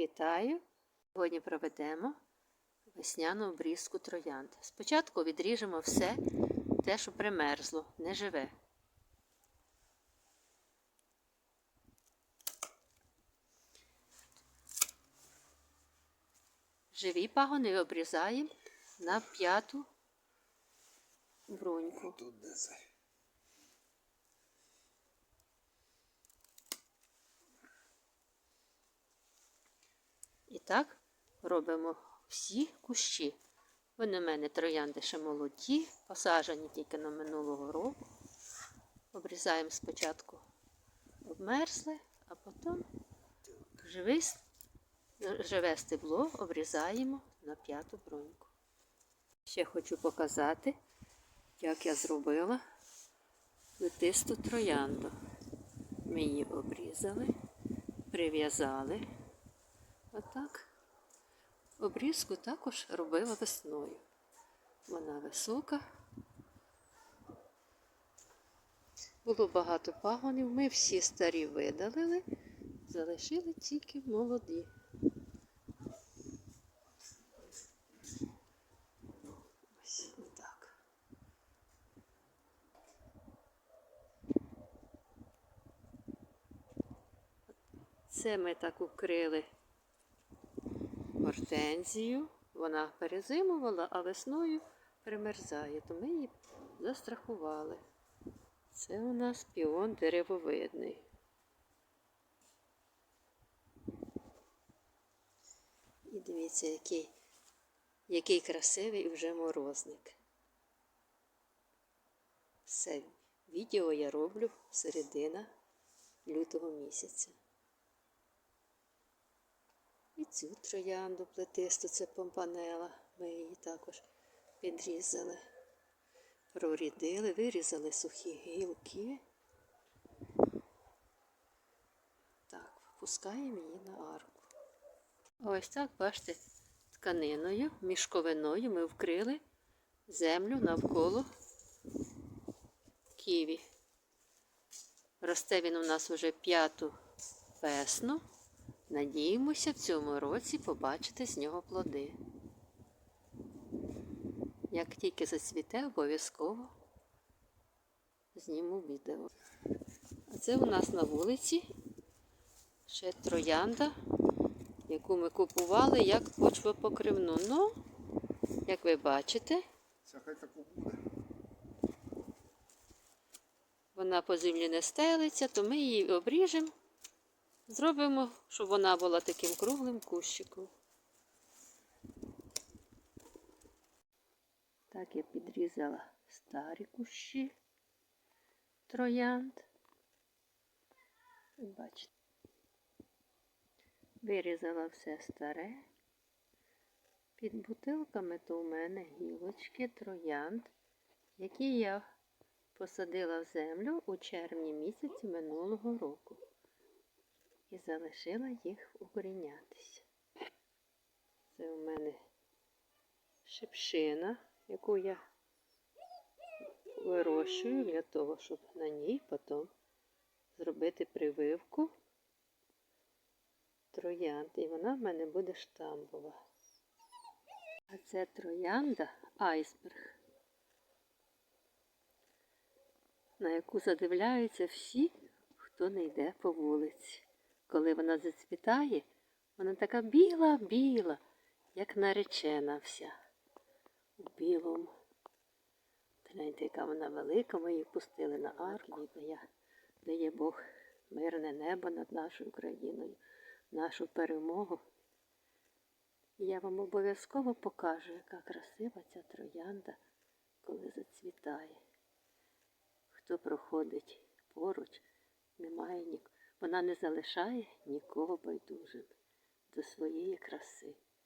вітаю! Сьогодні проведемо весняну обрізку троянд. Спочатку відріжемо все те, що примерзло, не живе. Живі пагони обрізаємо на п'яту бруньку. Тут де так робимо всі кущі. Вони в мене троянди ще молоді, посаджені тільки на минулого року. Обрізаємо спочатку обмерзли, а потім живе стебло обрізаємо на п'яту бруньку. Ще хочу показати, як я зробила плетисту троянду. Ми її обрізали, прив'язали. Отак. Обрізку також робила весною. Вона висока. Було багато пагонів. Ми всі старі видалили, залишили тільки молоді. Ось так. Це ми так укрили гортензію. Вона перезимувала, а весною примерзає, то ми її застрахували. Це у нас піон деревовидний. І дивіться, який, який красивий вже морозник. Все відео я роблю середина лютого місяця. Цю троянду плетисту, це помпанела. Ми її також підрізали, прорідили, вирізали сухі гілки. Так, пускаємо її на арку. Ось так, бачите, тканиною, мішковиною ми вкрили землю навколо ківі. Росте він у нас вже п'яту весну. Надіємося в цьому році побачити з нього плоди. Як тільки зацвіте, обов'язково зніму відео. А це у нас на вулиці ще троянда, яку ми купували як почвопокривну. Ну, як ви бачите, вона по землі не стелиться, то ми її обріжемо. Зробимо, щоб вона була таким круглим кущиком. Так я підрізала старі кущі троянд. Бачите. Вирізала все старе. Під бутилками то у мене гілочки троянд, які я посадила в землю у червні місяці минулого року і залишила їх укорінятися. Це у мене шипшина, яку я вирощую для того, щоб на ній потім зробити прививку троянд. І вона в мене буде штамбова. А це троянда айсберг, на яку задивляються всі, хто не йде по вулиці. Коли вона зацвітає, вона така біла-біла, як наречена вся. У білому. Гляньте, яка вона велика, ми її пустили на арку. Дає Бог мирне небо над нашою країною, нашу перемогу. Я вам обов'язково покажу, яка красива ця троянда, коли зацвітає. Хто проходить поруч, немає нікого. Вона не залишає нікого байдужим до своєї краси.